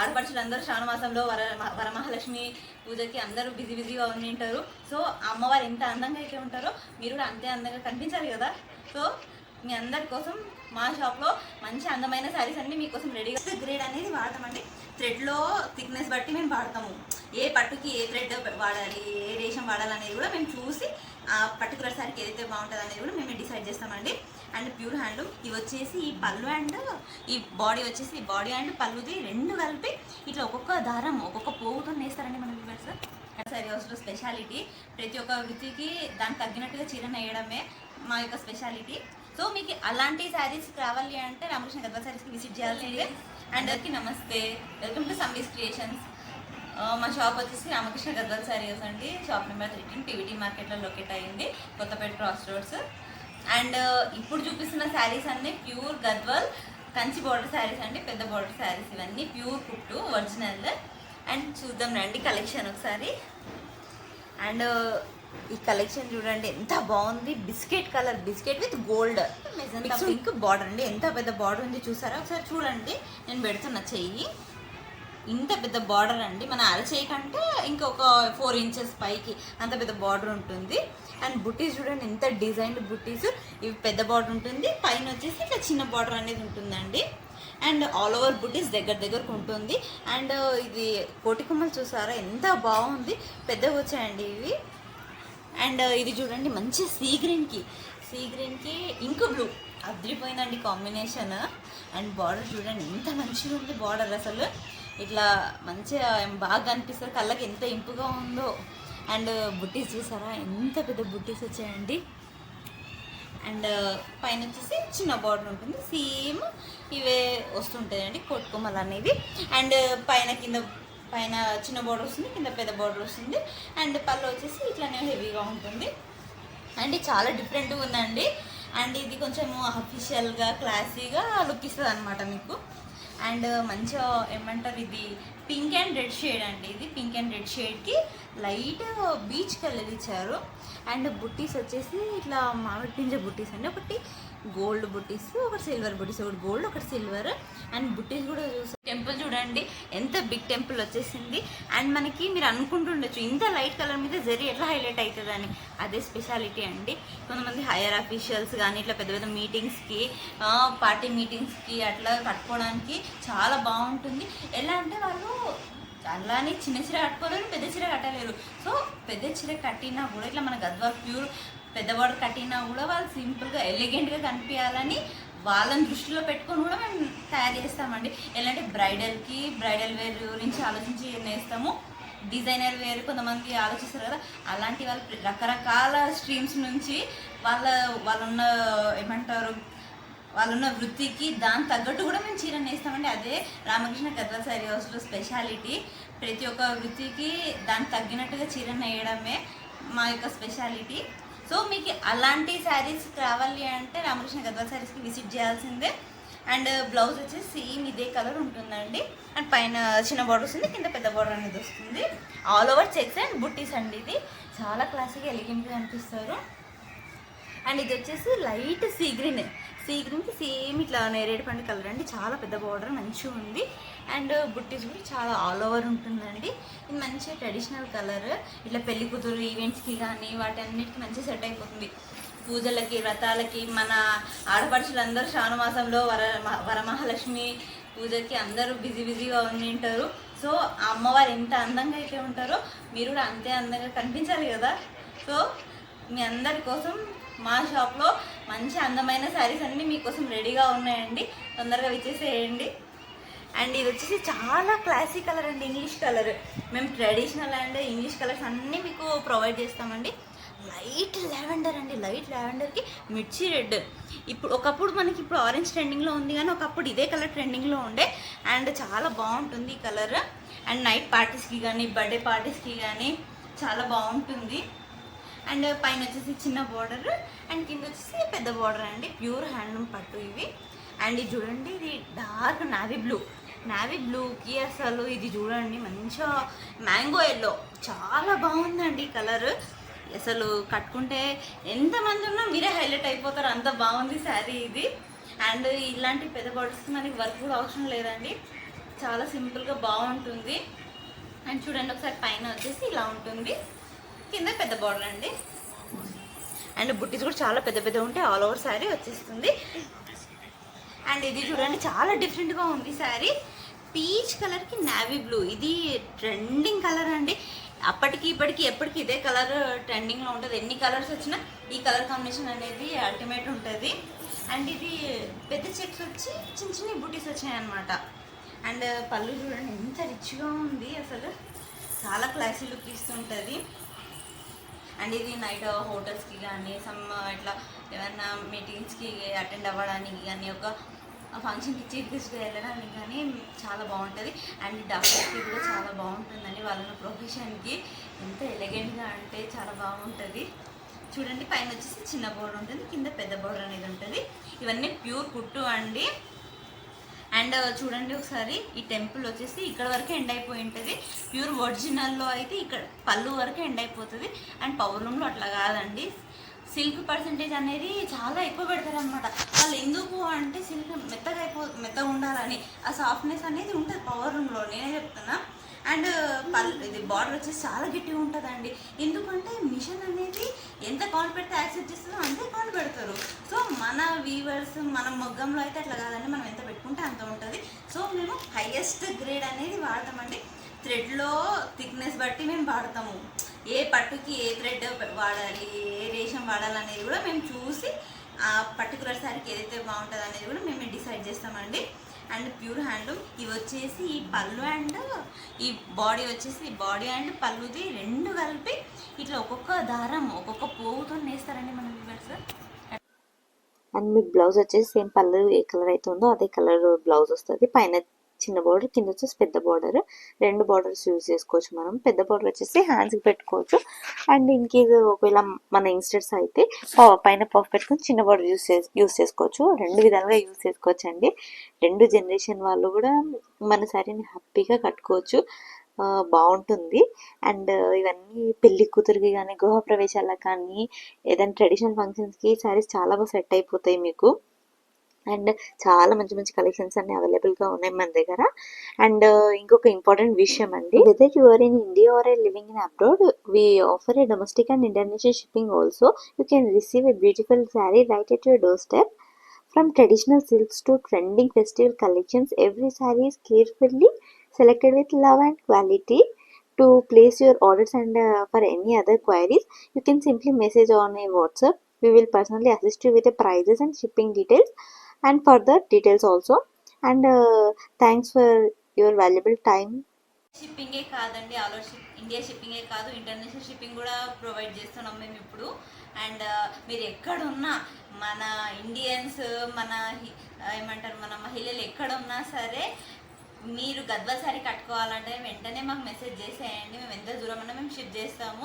ఆడపడుచులు అందరూ శ్రావణమాసంలో వర వరమహాలక్ష్మి పూజకి అందరూ బిజీ బిజీగా ఉండి ఉంటారు సో అమ్మవారు ఎంత అందంగా అయితే ఉంటారో మీరు కూడా అంతే అందంగా కనిపించాలి కదా. సో మీ అందరి కోసం మా షాప్లో మంచి అందమైన శారీస్ అన్ని మీకోసం రెడీగా గ్రేడ్ అనేది వాడతామండి. థ్రెడ్లో థిక్నెస్ బట్టి మేము వాడతాము. ఏ పట్టుకి ఏ థ్రెడ్ వాడాలి ఏ రేషం వాడాలి అనేది కూడా మేము చూసి ఆ పర్టికులర్ శారీకి ఏదైతే బాగుంటుంది అనేది కూడా మేము డిసైడ్ చేస్తామండి. అండ్ ప్యూర్ హ్యాండ్లూమ్ ఇవి వచ్చేసి ఈ పళ్ళు అండ్ ఈ బాడీ వచ్చేసి ఈ బాడీ అండ్ పళ్ళుది రెండు కలిపి ఇట్లా ఒక్కొక్క దారం ఒక్కొక్క పోగుతో నేస్తారండి మన వ్యూవర్స్ సరే హౌస్లో స్పెషాలిటీ ప్రతి ఒక్క వృత్తికి దానికి తగ్గినట్టుగా చీర నేయడమే మా యొక్క స్పెషాలిటీ సో మీకు అలాంటి శారీస్ కావాలి అంటే రామకృష్ణ గద్వాల్ శారీస్కి విజిట్ చేయాల్సిందే. అండ్ అందరికీ నమస్తే. వెల్కమ్ టు సంబీస్ క్రియేషన్స్ మా షాప్ వచ్చేసి రామకృష్ణ గద్వాల్ శారీస్ అండి. షాప్ నెంబర్ థర్టీన్ టీవీటీ మార్కెట్లో లొకేట్ అయ్యింది కొత్తపేట క్రాస్ రోడ్స్ అండ్ ఇప్పుడు చూపిస్తున్న శారీస్ అన్నీ ప్యూర్ గద్వాల్ కంచి బార్డర్ శారీస్ అండి పెద్ద బార్డర్ శారీస్ ఇవన్నీ ప్యూర్ కుట్టు ఒరిజినల్ అండ్ చూద్దాం రండి కలెక్షన్ ఒకసారి. అండ్ ఈ కలెక్షన్ చూడండి ఎంత బాగుంది. Biscuit colour biscuit with gold pink border అండి. ఎంత పెద్ద బార్డర్ ఉంది చూసారా? ఒకసారి చూడండి. నేను పెడుతున్న చెయ్యి. ఇంత పెద్ద బార్డర్ అండి. మన అరచేయి కంటే ఇంకొక ఫోర్ ఇంచెస్ పైకి అంత పెద్ద బార్డర్ ఉంటుంది. అండ్ బుట్టీస్ చూడండి ఎంత డిజైన్డ్ బుట్టీస్ ఇవి పెద్ద బార్డర్ ఉంటుంది. పైన వచ్చేసి ఇట్లా చిన్న బార్డర్ అనేది ఉంటుందండి. అండ్ ఆల్ ఓవర్ బుట్టీస్ దగ్గర దగ్గరకు ఉంటుంది. అండ్ uh, ఇది కోటికొమ్మలు చూసారా? ఎంత బాగుంది. పెద్దగా వచ్చాయండి ఇవి. అండ్ uh, ఇది చూడండి మంచి సీ గ్రీన్కి సీ గ్రీన్కి ఇంక్ బ్లూ అదిరిపోయిందండి కాంబినేషన్ అండ్ బార్డర్ చూడండి ఎంత మంచిగా ఉంది బార్డర్ అసలు. ఇట్లా మంచిగా బాగా కనిపిస్తుంది కళ్ళకి ఎంత ఇంపుగా ఉందో. అండ్ బుట్టీస్ చూసారా? ఎంత పెద్ద బుట్టీస్ వచ్చాయండి. అండ్ పైన వచ్చేసి చిన్న బార్డర్ ఉంటుంది. సేమ్ ఇవే వస్తుంటాయండి కొట్టుకోమలు అనేది అండ్ పైన కింద పైన చిన్న బార్డర్ వస్తుంది కింద పెద్ద బార్డర్ వస్తుంది. అండ్ పళ్ళు వచ్చేసి ఇట్లానే హెవీగా ఉంటుంది. అండ్ చాలా డిఫరెంట్గా ఉందండి. అండ్ ఇది కొంచెము అఫీషియల్గా క్లాసీగా లుక్ ఇస్తుంది అనమాట మీకు. అండ్ మంచిగా ఏమంటారు ఇది పింక్ అండ్ రెడ్ షేడ్ అండి ఇది. పింక్ అండ్ రెడ్ షేడ్కి లైట్ బీచ్ కలర్ ఇచ్చారు. అండ్ బుట్టీస్ వచ్చేసి ఇట్లా మామిడి పింజ బుట్టీస్ అండి. ఒకటి గోల్డ్ బుట్టీస్ ఒకటి సిల్వర్ బుట్టీస్ ఒకటి గోల్డ్ ఒకటి సిల్వర్. అండ్ బుట్టీస్ కూడా చూసి టెంపుల్ చూడండి. ఎంత బిగ్ టెంపుల్ వచ్చేసింది. అండ్ మనకి మీరు అనుకుంటుండొచ్చు ఇంత లైట్ కలర్ మీద జరి ఎట్లా హైలైట్ అవుతుంది అని అదే స్పెషాలిటీ అండి. కొంతమంది హైయర్ అఫీషియల్స్ కానీ ఇట్లా పెద్ద పెద్ద మీటింగ్స్కి పార్టీ మీటింగ్స్కి అట్లా కట్టుకోవడానికి చాలా బాగుంటుంది. ఎలా అంటే వాళ్ళు అలానే చిన్న చీర కట్టుకోలేరు పెద్ద చీర కట్టలేరు. సో పెద్ద చీర కట్టినా కూడా ఇట్లా మన గద్వా ప్యూర్ పెద్దవాడు కట్టినా కూడా వాళ్ళు సింపుల్గా ఎలిగెంట్గా కనిపించాలని వాళ్ళని దృష్టిలో పెట్టుకొని కూడా మేము తయారు చేస్తామండి. ఎలాంటి బ్రైడల్కి బ్రైడల్ వేర్ గురించి ఆలోచించి నేస్తాము? డిజైనర్ వేర్ కొంతమంది ఆలోచిస్తారు కదా అలాంటి వాళ్ళు రకరకాల స్ట్రీమ్స్ నుంచి వాళ్ళ వాళ్ళున్న ఏమంటారు వాళ్ళున్న వృత్తికి దాని తగ్గట్టు కూడా మేము చీర నేస్తామండి. అదే రామకృష్ణ గద్వాల్ శారీ హౌస్లో స్పెషాలిటీ ప్రతి ఒక్క వృత్తికి దానికి తగ్గినట్టుగా చీర నేయడమే మా యొక్క స్పెషాలిటీ సో మీకు అలాంటి శారీస్ కావాలి అంటే రామకృష్ణ గద్వాల్ శారీస్కి విజిట్ చేయాల్సిందే. అండ్ బ్లౌజ్ వచ్చేసి సేమ్ ఇదే కలర్ ఉంటుందండి. అండ్ పైన చిన్న బార్డర్ వస్తుంది కింద పెద్ద బార్డర్ అనేది వస్తుంది. All over checks and buttis అండి ఇది. చాలా క్లాసిక్గా ఎలిగెంట్గా అనిపిస్తారు. అండ్ ఇది వచ్చేసి లైట్ సీ గ్రీన్. సీ గ్రీన్కి సేమ్ ఇట్లా నేరేడు పండు కలర్ అండి. చాలా పెద్ద బార్డర్ మంచిగా ఉంది. అండ్ బుట్టీస్ కూడా చాలా ఆల్ ఓవర్ ఉంటుందండి. ఇది మంచి ట్రెడిషనల్ కలర్. ఇట్లా పెళ్ళి కూతురు ఈవెంట్స్కి కానీ వాటి అన్నిటికీ మంచిగా సెట్ అయిపోతుంది. పూజలకి వ్రతాలకి మన ఆడపడుచులందరూ శ్రావణ వర వరమహాలక్ష్మి పూజకి అందరూ బిజీ బిజీగా ఉండి ఉంటారు. సో అమ్మవారు ఎంత అందంగా అయితే ఉంటారో మీరు కూడా అంతే అందంగా కనిపించాలి కదా. సో మీ అందరి కోసం మా షాప్లో మంచి అందమైన శారీస్ అన్నీ మీకోసం రెడీగా ఉన్నాయండి. తొందరగా విచ్చేసేయండి. అండ్ ఇది వచ్చేసి చాలా క్లాసిక్ కలర్ అండి ఇంగ్లీష్ కలర్ మేము ట్రెడిషనల్ అండ్ ఇంగ్లీష్ కలర్స్ అన్నీ మీకు ప్రొవైడ్ చేస్తామండి. లైట్ లావెండర్ అండి లైట్ లావెండర్కి మిర్చి రెడ్ ఇప్పుడు ఒకప్పుడు మనకి ఇప్పుడు ఆరెంజ్ ట్రెండింగ్లో ఉంది కానీ ఒకప్పుడు ఇదే కలర్ ట్రెండింగ్లో ఉండే. అండ్ చాలా బాగుంటుంది ఈ కలర్ అండ్ నైట్ పార్టీస్కి కానీ బర్త్డే పార్టీస్కి కానీ చాలా బాగుంటుంది. అండ్ పైన వచ్చేసి చిన్న బార్డర్ అండ్ కింద వచ్చేసి పెద్ద బార్డర్ అండి. ప్యూర్ హ్యాండ్లూమ్ పట్టు ఇవి. అండ్ ఇది చూడండి ఇది డార్క్ నావీ బ్లూ నావీ బ్లూకి అసలు ఇది చూడండి మంచిగా మ్యాంగో ఎల్లో చాలా బాగుందండి కలర్ అసలు కట్టుకుంటే ఎంతమంది ఉన్నా మీరే హైలైట్ అయిపోతారు. అంత బాగుంది శారీ ఇది. అండ్ ఇలాంటి పెద్ద బార్డర్స్ మనకి వర్క్ కూడా అవసరం లేదండి. చాలా సింపుల్గా బాగుంటుంది. అండ్ చూడండి ఒకసారి పైన వచ్చేసి ఇలా ఉంటుంది. కింద పెద్ద బార్డర్ అండి. అండ్ బుట్టీస్ కూడా చాలా పెద్ద పెద్ద ఉంటాయి. ఆల్ ఓవర్ శారీ వచ్చేస్తుంది. అండ్ ఇది చూడండి చాలా డిఫరెంట్గా ఉంది శారీ పీచ్ కలర్కి నావీ బ్లూ ఇది ట్రెండింగ్ కలర్ అండి. అప్పటికి ఇప్పటికి ఎప్పటికి ఇదే కలర్ ట్రెండింగ్లో ఉంటుంది. ఎన్ని కలర్స్ వచ్చినా ఈ కలర్ కాంబినేషన్ అనేది అల్టిమేట్ ఉంటుంది. అండ్ ఇది పెద్ద చెక్స్ వచ్చి చిన్న చిన్న బుటీస్ వచ్చాయి అనమాట అండ్ పళ్ళు చూడండి ఎంత రిచ్గా ఉంది అసలు. చాలా క్లాసీ లుక్ ఇస్తుంటుంది. అండ్ ఇది నైట్ హోటల్స్కి కానీ సమ్ ఇట్లా ఏమైనా మీటింగ్స్కి అటెండ్ అవ్వడానికి కానీ ఒక ఫంక్షన్కి చీఫ్ గెస్ట్గా వెళ్ళడానికి కానీ చాలా బాగుంటుంది. అండ్ డాక్టర్స్కి కూడా చాలా బాగుంటుందండి. వాళ్ళ ప్రొఫెషన్కి ఎంత ఎలిగెంట్గా అంటే చాలా బాగుంటుంది. చూడండి పైన వచ్చేసి చిన్న బోర్డు ఉంటుంది కింద పెద్ద బోర్డు అనేది ఉంటుంది. ఇవన్నీ ప్యూర్ కుట్టు అండి. అండ్ చూడండి ఒకసారి ఈ టెంపుల్ వచ్చేసి ఇక్కడ వరకే ఎండ్ అయిపోయి ఉంటుంది. ప్యూర్ ఒరిజినల్లో అయితే ఇక్కడ పళ్ళు వరకే ఎండ్ అయిపోతుంది. అండ్ పౌర్ణంలో అట్లా కాదండి. సిల్క్ పర్సంటేజ్ అనేది చాలా ఎక్కువ పెడతారు అనమాట వాళ్ళు ఎందుకు అంటే సిల్క్ మెత్తగా అయిపో మెత్తగా ఉండాలని ఆ సాఫ్ట్నెస్ అనేది ఉంటుంది పవర్ రూమ్లో. నేనే చెప్తున్నా. అండ్ పల్ ఇది బార్డర్ వచ్చేసి చాలా గట్టిగా ఉంటుందండి. ఎందుకంటే మిషన్ అనేది ఎంత కాల్ పెడితే యాక్సెప్ట్ చేస్తుందో అంతే కాల్ పెడతారు. సో మన వీవర్స్ మన మొగ్గంలో అయితే అట్లా కాదండి. మనం ఎంత పెట్టుకుంటే అంత ఉంటుంది. సో మేము హైయెస్ట్ గ్రేడ్ అనేది వాడతామండి. థ్రెడ్లో థిక్నెస్ బట్టి మేము వాడతాము. ఏ పట్టుకి ఏ థ్రెడ్ వాడాలి ఏ రేషం వాడాలి అనేది కూడా మేము చూసి ఆ పర్టికులర్ శారీకి ఏదైతే బాగుంటుంది అనేది కూడా మేము డిసైడ్ చేస్తామండి. అండ్ ప్యూర్ హ్యాండ్లూమ్ ఇవి వచ్చేసి ఈ పళ్ళు అండ్ ఈ బాడీ వచ్చేసి ఈ బాడీ అండ్ పళ్ళుది రెండు కలిపి ఇట్లా ఒక్కొక్క దారం ఒక్కొక్క పోగుతో నేస్తారండి మన వ్యూవర్స్ అండ్ మీకు బ్లౌజ్ వచ్చేసి సేమ్ పళ్ళు ఏ కలర్ అయితే ఉందో అదే కలర్ బ్లౌజ్ వస్తుంది. పైన చిన్న బార్డర్ కింద వచ్చేసి పెద్ద బార్డర్ రెండు బార్డర్స్ యూజ్ చేసుకోవచ్చు మనం. పెద్ద బార్డర్ వచ్చేసి హ్యాండ్స్కి పెట్టుకోవచ్చు. అండ్ ఇన్ కేస్ ఒకవేళ మన యంగ్స్టర్స్ అయితే పైన పఫ్ పెట్టుకుని చిన్న బార్డర్ యూస్ చేసి యూస్ చేసుకోవచ్చు. రెండు విధాలుగా యూస్ చేసుకోవచ్చు అండి రెండు జనరేషన్ వాళ్ళు కూడా మన శారీని హ్యాపీగా కట్టుకోవచ్చు. బాగుంటుంది. అండ్ ఇవన్నీ పెళ్ళి కూతురికి కానీ గృహప్రవేశాలకు కానీ ఏదైనా ట్రెడిషనల్ ఫంక్షన్స్కి శారీస్ చాలా బాగా సెట్ అయిపోతాయి మీకు. అండ్ చాలా మంచి మంచి కలెక్షన్స్ అన్ని అవైలబుల్గా ఉన్నాయి మన దగ్గర. అండ్ uh, ఇంకొక ఇంపార్టెంట్ విషయం అండి. Whether are in India or a living in abroad we offer a domestic and international shipping also you can receive a beautiful sari right at your door step from traditional silks to trending festival collections every saris carefully selected with love and quality to place your orders and for any other queries you can simply message on a WhatsApp we will personally assist you with prices and shipping details and further details also. And uh, thanks for your valuable time. షిప్పింగే కాదండి all ship India షిప్పింగే కాదు international shipping కూడా provide చేస్తున్నాం మేము ఇప్పుడు. And uh, మీరు ఎక్కడున్నా మన ఇండియన్స్ మన ఏమంటారు మన మహిళలు ఎక్కడ ఉన్నా సరే మీరు గద్వా కట్టుకోవాలంటే వెంటనే మాకు మెసేజ్ చేసేయండి. మేము ఎంత దూరం అన్నా మేము షిప్ చేస్తాము.